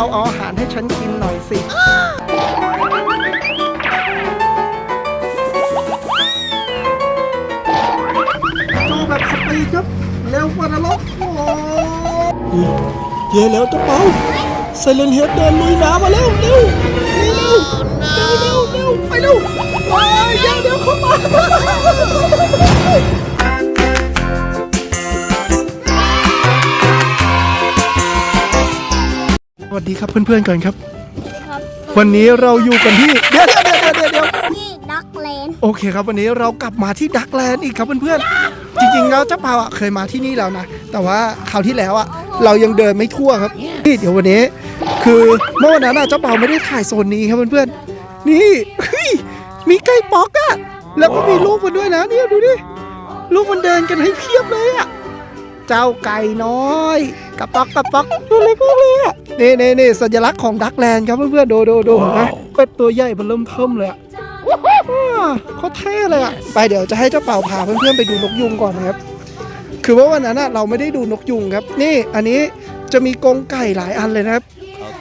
าเอาอาหารให้ฉันกินหน่อยสิโจแบบสปีดครับ เร็วกว่านรกโอ้เย่แล้วเจะเปาไซเลนเฮดเดินลุยน้ำมาแล้วเร็วเร็วเร็วเร็วเร็วไปเร็วไปเดี๋ยวเดี๋ยวเข้ามา วัสดีครับเพื่อนๆก่อนครับครับ วันนี้เราอยู่กันที่เดี๋ยวเดี๋ยวเดี๋ยวเดี๋ยวเดี๋ยวที่ดักเลนโอเคครับวันนี้เรากลับมาที่ดักแลนด์อีกครับเพื่อนๆจริงๆแล้วเจ้าเปาอะเคยมาที่นี่แล้วนะแต่ว่าคราวที่แล้วอะเรายังเดินไม่ทั่วครับนี่เดี๋ยววันนี้ คือเมื่อวันนั้นอะเจ้าเปาไม่ได้ถ่ายโซนนี้ครับเพื่อนๆนี่เฮ้ยมีไก่ป๊อกอะแล้วก็มีลูกมันด้วยนะเนี่ยดูดิลูกมันเดินกันให้เพียบเลยอะ เจ้าไก่น้อยกระป๊อกกระป๊อกตัวเล็กมากเลยอะนี่นี่นี่สัญลักษณ์ของดักแลนด์ครับเพื่อนๆดูดูดูเห็นไหมเป็ดตัวใหญ่มันเริ่มเทิมเลยอะอ่าเขาเท่เลยอะไปเดี๋ยวจะให้เจ้าเป่าพาเพื่อนๆไปดูนกยุงก่อนนะครับ คือว่าวันนั้นอะเราไม่ได้ดูนกยุงครับ นี่อันนี้จะมีกรงไก่หลายอันเลยนะครับ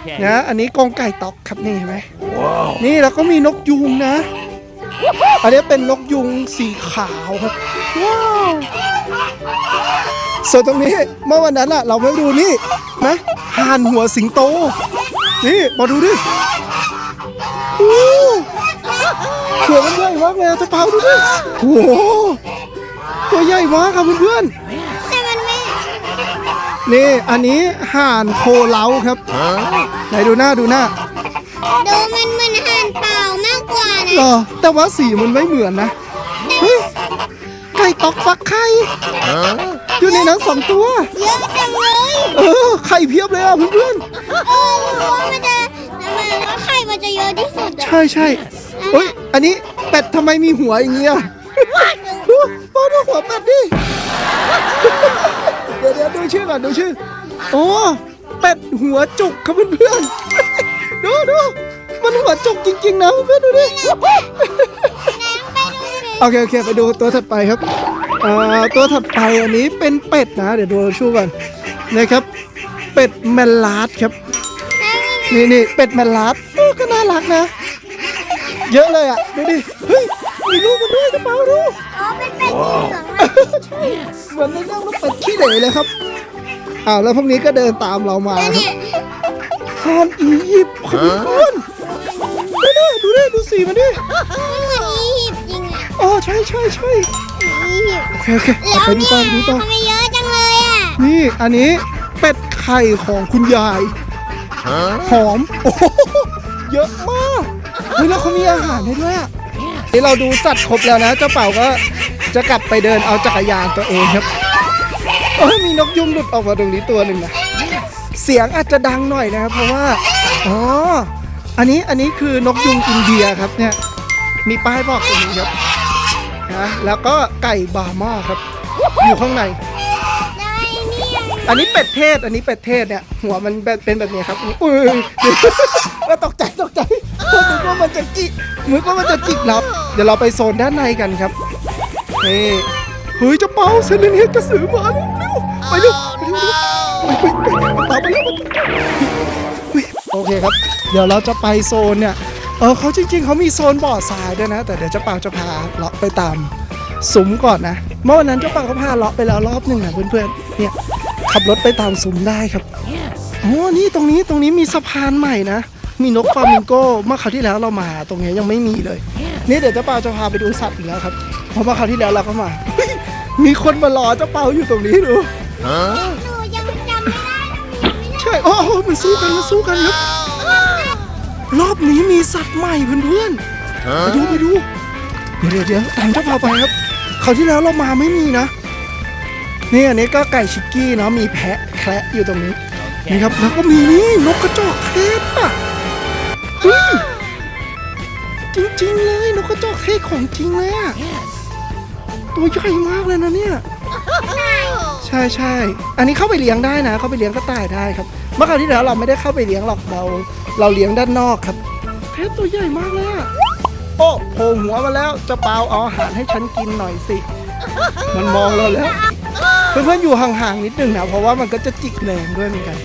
Okay. นะอันนี้กรงไก่ตอกครับนี่เห็นไหมนี่แล้วก็มีนกยุงนะ อันนี้เป็นนกยุงสีขาวครับว้าว ส่วนตรงนี้เมื่อวันนั้นอะเราไม่ดูนี่นะห่านหัวสิงโต นี่มาดูดิอู้เขือมันใหญ่มากเลยอะเจะเปาดูดิโอ้โหตัวใหญ่มากครับเพื่อนๆแต่มันไม่นี่อันนี้ห่านโคเล้าครับไหนดูหน้าดูหน้าดูมันเหมือนอาหารเปล่ามากกว่าเหรนะอแต่ว่าสีมันไม่เหมือนนะเฮ้ยไก่ตอกฟักไข่ อยู่ในนั้นสองตัว เยอะจังเลยเออไข่เพียบเลยอะเพื่อนเออหรือว่ามันจะทำไมว่าไข่มันจะเยอะที่สุดๆอะใช่ใช่เฮ้ยอันนี้เป็ดทำไมมีหัวอย่างเงี้ยดูป้าดูหัวเป็ดดิเดี๋ยวเดี๋ยวดูชื่อก่อนดูชื่อโอ้เป็ดหัวจุกครับเพื่อนๆดูดูมันหัวจุกจริงๆนะเพื่อนๆดูดิโอเค โอเค ไปดูตัวถัดไปครับเอ่อตัวถัดไปอันนี้เป็นเป็ดนะ เดี๋ยวดูชูก่อนนะครับ เป็ดแมลลาดครับ นี่นี่เป็ดแมลลาดเออก็น่ารักนะ เยอะเลยอะดูดิเฮ้ยมีลูกมันด้วยกระเป๋าดูอ๋อเป็นเป็ดสีเหลืองอะใช่เหมือนในเรื่องลูกเป็ดขี้เหร่เลยครับอ้าวแล้วพวกนี้ก็เดินตามเรามาครับฮานอียิปต์ครับเพื่อนดูดิดูดิดูสีมันดิมันเหมือนอียิปต์จริงอะ อ๋อใช่ใช่ใช่ อียิปต์โอเคโอเคแล้วไปดูเนี่ต่อยดูต่อทำไมเยอะจังเลยอะนี่อันนี้เป็ดไข่ของคุณยายหอมโอ้โหเยอะมากเฮ้ยแล้วเขามีอาหารให้ด้วยอะนี่เราดูสัตว์ครบแล้วนะเจ้าเป่าก็จะกลับไปเดินเอาจักรยานตัวเองครับเอ้ยมีนกยุงหลุดออกมาตรงนี้ตัวหนึ่งนะเสียงอาจจะดังหน่อยนะครับ เพราะว่าอ๋ออันนี้อันนี้คือนกยุงอินเดียครับเนี่ยมีป้ายบอกตรงนี้ครับ นะแล้วก็ไก่บาร์มาครับ อยู่ข้างในได้เนี่ยอันนี้เป็ดเทศ อันนี้เป็ดเทศเนี่ย หัวมันเป็นเป็นแบบนี้ครับอุ้ยเดี๋ยวเออตกใจตกใจนึกว่ามันจะจิกนึกว่ามันจะจิกเราเดี๋ยวเราไปโซนด้านในกันครับนี่เฮ้ยเจะเป้าเซนเนตกระสือมาแล้วเร็วไปเร็วไปเร็วไปไปไปตามไปแล้วเฮ้ยโอเคครับ เดี๋ยวเราจะไปโซนเนี่ย เออเขาจริง ๆ เขามีโซนบ่อทรายด้วยนะ แต่เดี๋ยวเจ้าเปาจะพาเลาะไปตามซุ้มก่อนนะ เมื่อวันนั้นเจ้าเปาก็พาเลาะไปแล้วรอบหนึ่งนะเพื่อนๆ เนี่ยขับรถไปตามซุ้มได้ครับอ๋อนี่ตรงนี้ตรงนี้มีสะพานใหม่นะ มีนกฟลามิงโก้เมื่อคราวที่แล้วเรามาตรงนี้ยังไม่มีเลย นี่เดี๋ยวเจ้าเปาจะพาไปดูสัตว์อีกแล้วครับ เพราะเมื่อคราวที่แล้วเราก็มาเฮ้ยมีคนมารอเจ้าเปาอยู่ตรงนี้ดูหนูยังจำไม่ได้ใช่โอ้โหมันสู้กันมันสู้กันครับ รอบนี้มีสัตว์ใหม่เพื่อนๆไปดูไปดูเดี๋ยวเดี๋ยวเดี๋ยวตามเจ้าเปาไปครับคราวที่แล้วเรามาไม่มีนะนี่อันนี้ก็ไก่ชิกกี้เนาะมีแพะแคระอยู่ตรงนี้นี่ครับแล้วก็มีนี่นกกระจอกเทศอะเฮ้ยจริงๆเลยนกกระจอกเทศของจริงเลยอะตัวใหญ่มากเลยนะเนี่ย ใช่ใช่ อันนี้เข้าไปเลี้ยงได้นะ เข้าไปเลี้ยงก็ตายได้ครับ เมื่อคราวที่แล้วเราไม่ได้เข้าไปเลี้ยงหรอกเรา เราเลี้ยงด้านนอกครับเทสตัวใหญ่มากเลยอะโอ้โผล่หัวมาแล้วเจะเปาเอาอาหารให้ฉันกินหน่อยสิ มันมองเราแล้วเพื่อนๆอยู่ห่างๆนิดนึงนะเพราะว่ามันก็จะจิกแรงด้วยเหมือนกัน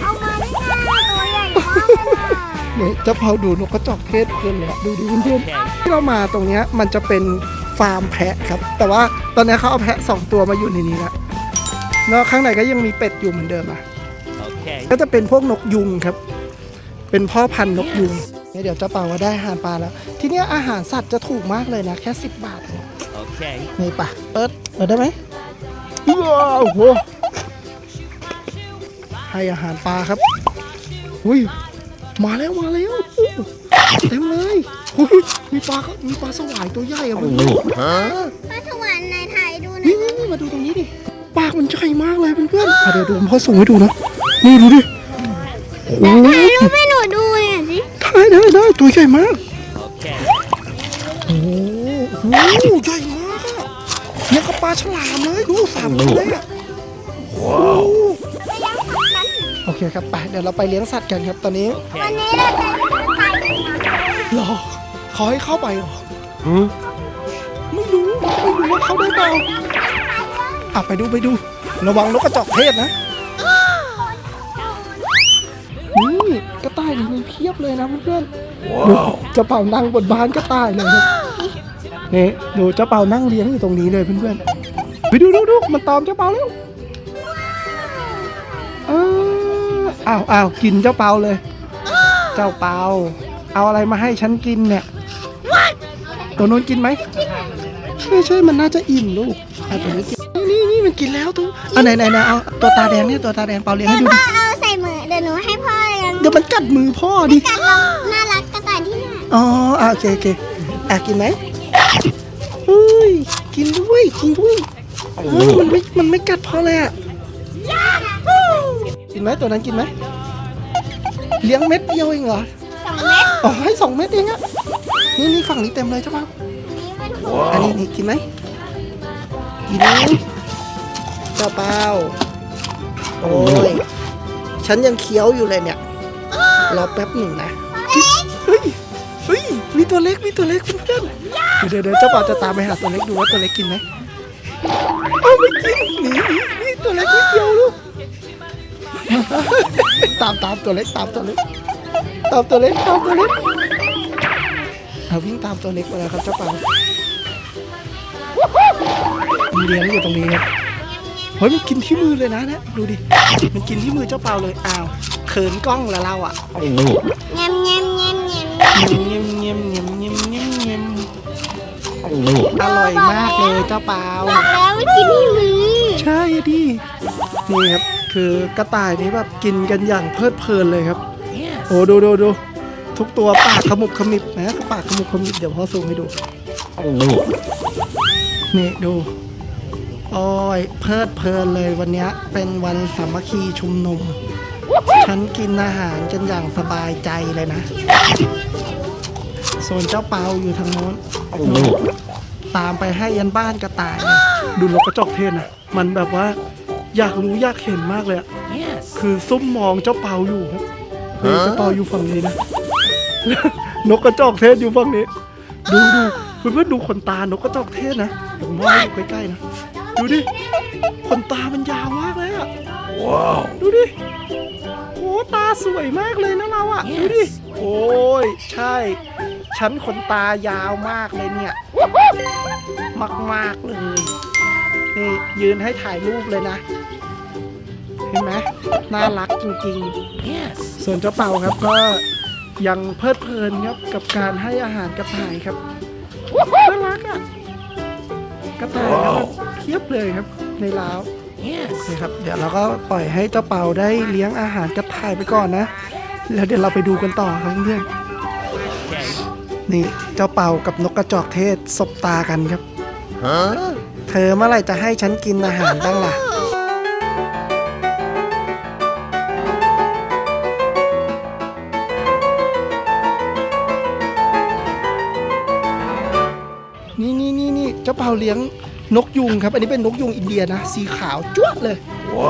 เอามาได้ตัวใหญ่มากเลยนี่เจ้าเผาดูนกกระจอกเทศเพลินเลยอะดูดิเพื่อนๆที่เรามาตรงเนี้ยมันจะเป็น ฟาร์มแพะครับ แต่ว่าตอนนี้เขาเอาแพะสองตัวมาอยู่ในนี้แล้วแล้วข้างในก็ยังมีเป็ดอยู่เหมือนเดิมอะ Okay. ก็จะเป็นพวกนกยุงครับ เป็นพ่อพันธุ์นกยุงเนี่ยเดี๋ยวเจ้าเป่าว่าได้อาหารปลาแล้ว ที่เนี้ยอาหารสัตว์จะถูกมากเลยนะ แค่ 10 บาทเอง Okay. นี่ปะเปิดเปิดได้ไหมว้าวโหให้อาหารปลาครับ อุ้ย มาแล้วมาแล้ว เต็มเลยอุ้ยมีปลาก็มีปลาสวายตัวใหญ่อะเพื่อนพระสวรรค์ในไทยดูนะนี่นี่นี่มาดูตรงนี้ดิ ปากมันใหญ่มากเลยเพื่อนๆอะเดี๋ยวดูพ่อส่งให้ดูนะ นี่ดูดิโอ้โหถ่ายรูปให้หนูดูหน่อยสิได้ได้ได้ตัวใหญ่มาก Okay. โอ้โหโอ้โหใหญ่มากอะเนี่ยกับปลาฉลามเลยดูสามตัวเลยอะว้าวโอเคครับไปเดี๋ยวเราไปเลี้ยงสัตว์กันครับตอนนี้ วันนี้เราจะไปกัน นะรอขอให้เข้าไปเหรอไม่รู้ไม่รู้ว่าเข้าได้เปล่าอะไปดูไปดู ระวังนกกระจอกเทศนะนี่กระต่ายนี่มีเพียบเลยนะเพื่อนๆดูเจ้าเป่านั่งบนบ้านกระต่ายเลยครับนี่ดูเจ้าเป่านั่งเลี้ยงอยู่ตรงนี้เลยเพื่อนๆไปดูดูดูมันตอมเจ้าเป่าแล้วเอออ้าวอ้าวกินเจ้าเป่าเลย เจ้าเปา เอาอะไรมาให้ฉันกินเนี่ย ตัวนู้นกินไหมใช่ใช่มันน่าจะอิ่มลูกอะตัวนี้กินนี่นี่มันกินแล้วตัวอะไหนไหนไหนเอาตัวตาแดงเนี่ยตัวตาแดงเปาเลี้ยงให้ดูพ่ดิอเอาใส่มือเดี๋ยวหนูให้พ่อเลี้ยงเดี๋ยวมันกัดมือพ่อดิ กันเราน่ารักกระต่ายที่ไหนอ๋ออะโอเคโอเคอะกินไหมเฮ้ยกินด้วยกินด้วยเฮ้ยมันไม่ มันไม่กัดพ่อเลยอะ กินไหมตัวนั้นกินไหม เลี้ยงเม็ดเดียวเองเหรอส องเม็ดอ๋อให้สองเม็ดเองอะนี่นี่ฝั่งนี้เต็มเลยใช่ปะนี้มันหัวอันนี้นี่กินไหมกินไหมเจ้าเปล่าโอ้ยฉันยังเคี้ยวอยู่เลยเนี่ยรอแป๊บหนึ่งนะเฮ้ยเฮ้ยมีตัวเล็กมีตัวเล็กเพื่อนๆเดี๋ยวเดี๋ยวเจ้าเปล่าจะตามไปหาตัวเล็กดูว่าตัวเล็กกินไหมเอาไม่กินหนีหนีหนี่ตัวเล็กนิดเดียวลูกตามตามตัวเล็กตามตัวเล็ก ตามตัวเล็กตามตัวเล็กเอาวิ่งตามตัวเล็กมาแล้วครับเจ้าเปล่ามันเลี้ยงอยู่ตรงนี้ครับเฮ้ยมันกินที่มือเลยนะเนี่ยดูดิมันกินที่มือเจ้าเปล่าเลยอ้าวเขินกล้องแล้วเราอะแงมแงมแงมแงมเงียมเงียมเงียมเงียมเงียมเงียมอร่อยมากเลยเจ้าเปล่าบอกแล้วไม่กินที่มือใช่ดินี่ครับคือกระต่ายนี้แบบกินกันอย่างเพลิดเพลินเลยครับ Yes. โอ้ดูดูดูทุกตัวปากขมุบขมิบนะปากขมุบขมิบเดี๋ยวพ่อซูมให้ดูนี่ดูโอ้ยเพลิดเพลินเลยวันเนี้ยเป็นวันสามัคคีชุมนุม ฉันกินอาหารกันอย่างสบายใจเลยนะ ส่วนเจ้าเปาอยู่ทางโน้นตามไปให้ยันบ้านกระต่ายเลยดูนกกระจอกเทศนะ มันแบบว่า อยากรู้อยากเห็นมากเลยอะ Yes. คือซุ่มมองเจ้าเปาอยู่ ครับเฮ้ยเจ้าเปาอยู่ฝั่งนี้นะนกกระจอกเทศอยู่ฝั่งนี้ ดูดูเพื่อนๆดูขนตานกกระจอกเทศนะผมว่าอยู่ใกล้ๆนะดูดิขนตามันยาวมากเลยอะ Wow. ดูดิโอ้ตาสวยมากเลยนะเราอะดูดิโอ้ยใช่ฉันขนตายาวมากเลยเนี่ยมากๆเลยนี่ยืนให้ถ่ายรูปเลยนะ เห็นไหมน่ารักจริง Yes. ๆส่วนเจ้าเป่าครับก็ยังเพลิดเพลินครับกับการให้อาหารกระต่ายครับน่ารักอะกระต่ายนะครับเพียบเลยครับในร้าว Yes. โอเคครับเดี๋ยวเราก็ปล่อยให้เจ้าเป่าได้เลี้ยงอาหารกระต่ายไปก่อนนะ แล้วเดี๋ยวเราไปดูกันต่อครับเพื่อน Okay. ๆนี่เจ้าเป่ากับนกกระจอกเทศสบตากันครับ เธอเมื่อไหร่จะให้ฉันกินอาหารบ้างล่ะ เจ้าเปาเลี้ยงนกยุงครับ อันนี้เป็นนกยุงอินเดียนะ สีขาวจ้วะเลย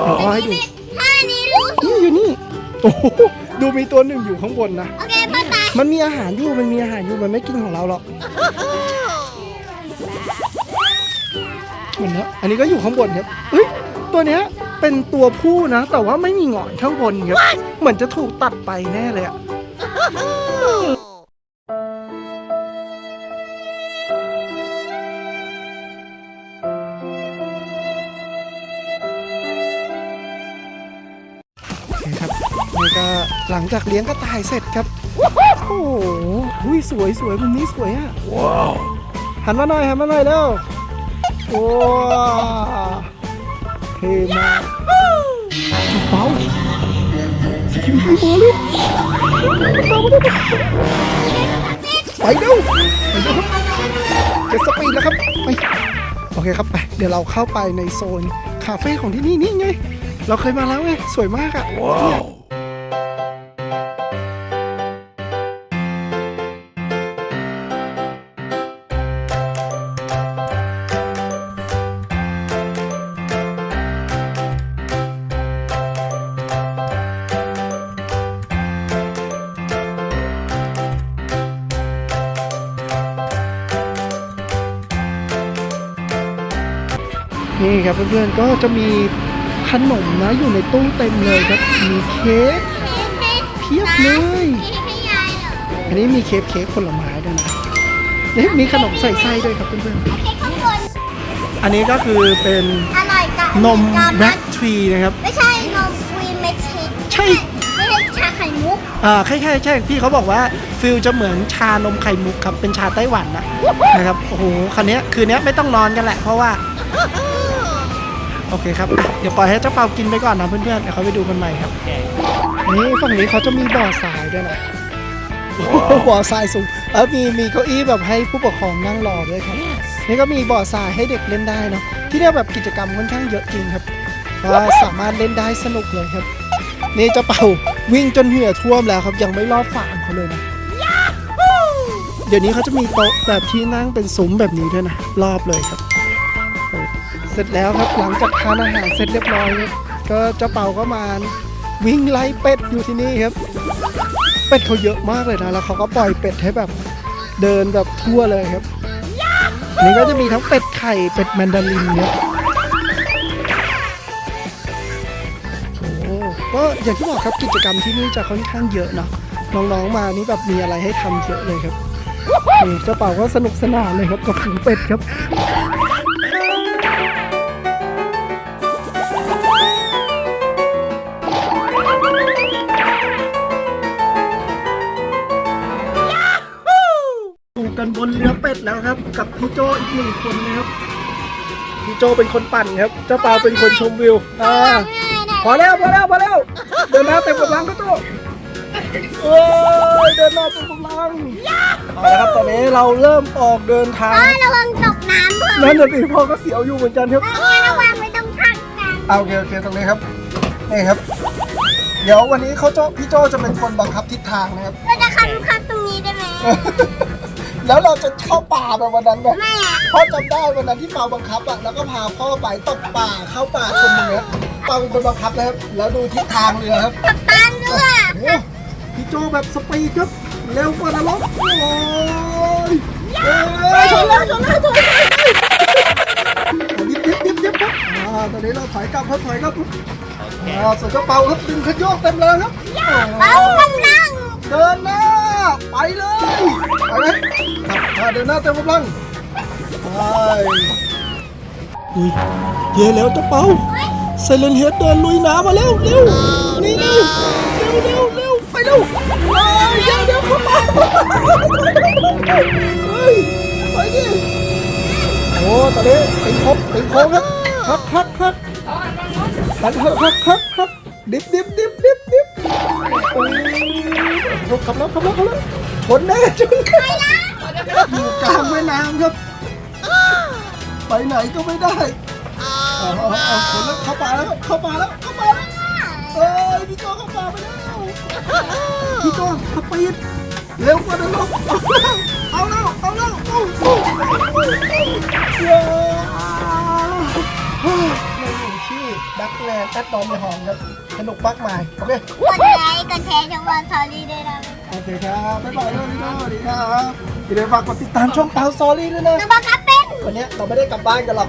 เดี๋ยวเอาให้ดูถ้าอันนี้รู้นี่อยู่นี่โอ้โหดูมีตัวหนึ่งอยู่ข้างบนนะ โอเคป้าตามันมีอาหารอยู่ มันมีอาหารอยู่ มันไม่กินของเราหรอกเหมือนนะอันนี้ก็อยู่ข้างบนครับเฮ้ย ตัวเนี้ยเป็นตัวผู้นะ แต่ว่าไม่มีหงอนข้างบนครับ เหมือนจะถูกตัดไปแน่เลยอะ หลังจากเลี้ยงก็ตายเสร็จครับ โอ้โหอุ้ยสวยสวยมุมนี้สวยอะ Whoa. หันมาหน่อยหันมาหน่อยเร็วว้าวเท่มากเบาสกิมปี้มาเร็วตามมาเร็วไปเร็วไปเร็วครับเจ็ตสปีดแล้วครับไปโอเคครับไปเดี๋ยวเราเข้าไปในโซนคาเฟ่ของที่นี่นี่ไง เราเคยมาแล้วไงสวยมากอะ Whoa. นี่ครับเพื่อนๆก็จะมีขนมนะอยู่ในตู้เต็มเลยครับ มีเค้กเพียบเลยให้ยายเหรออันนี้มีเค้กเค้กผลไม้ด้วยนะนี่มีขนมใส่ไส้ด้วยครับเพื่อนเค้กข้างบนๆอันนี้ก็คือเป็นอร่อยกับนมกับแบล็กทรีนะครับ ไม่ใช่นมควีนเม็ดเชคใช่ไม่ใช่ชาไข่มุกอ่าใช่ใช่ใช่พี่เขาบอกว่าฟิลจะเหมือนชานมไข่มุกครับเป็นชาไต้หวันนะนะครับโอ้โหคันนี้ยคืนนี้ไม่ต้องนอนกันแหละเพราะว่า โอเคครับอะเดี๋ยวปล่อยให้เจ้าเปากินไปก่อนนะเพื่อนๆ เดี๋ยวเขาไปดูกันใหม่ครับ Okay. นี่ฝั่งนี้เขาจะมีบ่อทรายด้วยนะโอ้โหบ่อทรายสูงแล้วมีมีเก้าอี้แบบให้ผู้ปกครองนั่งรอด้วยครับ นี่ก็มีบ่อทรายให้เด็กเล่นได้เนาะ ที่นี่แบบกิจกรรมค่อนข้างเยอะจริงครับว่าสามารถเล่นได้สนุกเลยครับ นี่เจ้าเป่าวิ่งจนเหงื่อท่วมแล้วครับ ยังไม่รอบฟาร์มเขาเลยนะเดี๋ยวนี้เขาจะมีโต๊ะแบบที่นั่งเป็นซุ้มแบบนี้ด้วยนะ รอบเลยครับโอ้เส ร็จแล้วครับหลังจากทานอาหารเสร็จเรียบร้อยครับก็เจ้าเป่าก็มาวิ่งไล่เป็ดอยู่ที่นี่ครับ เป็ดเขาเยอะมากเลยนะแล้วเขาก็ปล่อยเป็ดให้แบบเดินแบบทั่วเลยครับนี่ก็จะมีทั้งเป็ดไข่เป็ดแมนดารินเนี่ยโอ้ก็อย่างที่บอกครับกิจกรรมที่นี่จะค่อนข้างเยอะเนาะน้องๆมานี่แบบมีอะไรให้ทำเยอะเลยครับนี่เจ้าเป่าก็สนุกสนานเลยครับกับฝูงเป็ดครับ กันบนเรือเป็ดแล้วครับ กับพี่โจอีกหนึ่งคนนะครับพี่โจเป็นคนปั่นครับ เจ้าเปาเป็นคนชมวิวอ่าพอแล้วพอแล้วพอแล้วเดินหน้าเต็มกำลังก็โจโอ้ยเดินหน้าเต็มกำลังเอาละครับตอนนี้เราเริ่มออกเดินทางอ๋อระวังตกน้ำเถอะนั่นน่ะสิพ่อก็เสียวอยู่เหมือนกันครับเออระวังไม่ต้องพักกันเอาโอเคโอเคตรงนี้ครับนี่ครับ เดี๋ยววันนี้เขาโจพี่โจจะเป็นคนบังคับทิศทางนะครับเราจะคันคันตรงนี้ได้ไหม แล้วเราจะเข้าป่าแบบวันนั้นไหมไม่อะพ่อจำได้วันนั้นที่เปาบังคับอะแล้วก็พาพ่อไปตกป่าเข้าป่าชมเนื้อเปาเป็นคนบังคับนะครับแล้วดูทิศทางเรือครับกับตันด้วยโอ้พี่โจแบบสปีดครับเร็วกว่านรกโอ้ยเอ้ยชนแล้วชนแล้วชนแล้วดิบดิบดิบดิบครับอ่าตอนนี้เราถอยกลับครับถอยกลับครับอ่าส่วนเจ้าเปาครับดึงขยโยกเต็มเลยครับเอากำลังเดินหน้า ไปเลยไปไหมถ้าเดินหน้าเต็มกำลังไปอุ้ยเย่แล้วเจ้าเป่าไซเลนเฮดเดินลุยน้ำมาแล้วเร็วนี่เร็วเร็วเร็วเร็วไปเร็วไปเดี๋ยวเดี๋ยวเข้ามาเฮ้ยไปดิโอ้ตอนนี้ตึงนครบตึงนครบแล้วครับครับครับครับครับครับครับดิบดิบดิบดิบดิบ โอ้ยขับแล้วขับแล้วขับแล้วชนแน่ชนแน่อยู่กลางแม่น้ำครับ ไปไหนก็ไม่ได้เอาเอาเอาชนแล้วเข้าป่าแล้วเข้าป่าแล้วเข้าป่าแล้วเอ้ยพี่โจเข้าป่าไปแล้วพี่โจสปีดเร็วกว่าเดิมเอาแล้วเอาแล้วเอาเอาเอาเย้เราอยู่ ที่ดักแลนด์แอดดอมในหองครับสนุกมากมายโอเคกดไลค์กดแชร์ช่องวันซอรี่ด้วยนะโอเคครับบ๊ายบายด้วยพี่โจสวัสดีครับอย่าลืมฝากกดติดตามช่องเปาซอรี่ด้วยนะน้องบังคับเป็นวันเนี้ยเราไม่ได้กลับบ้านกันหรอก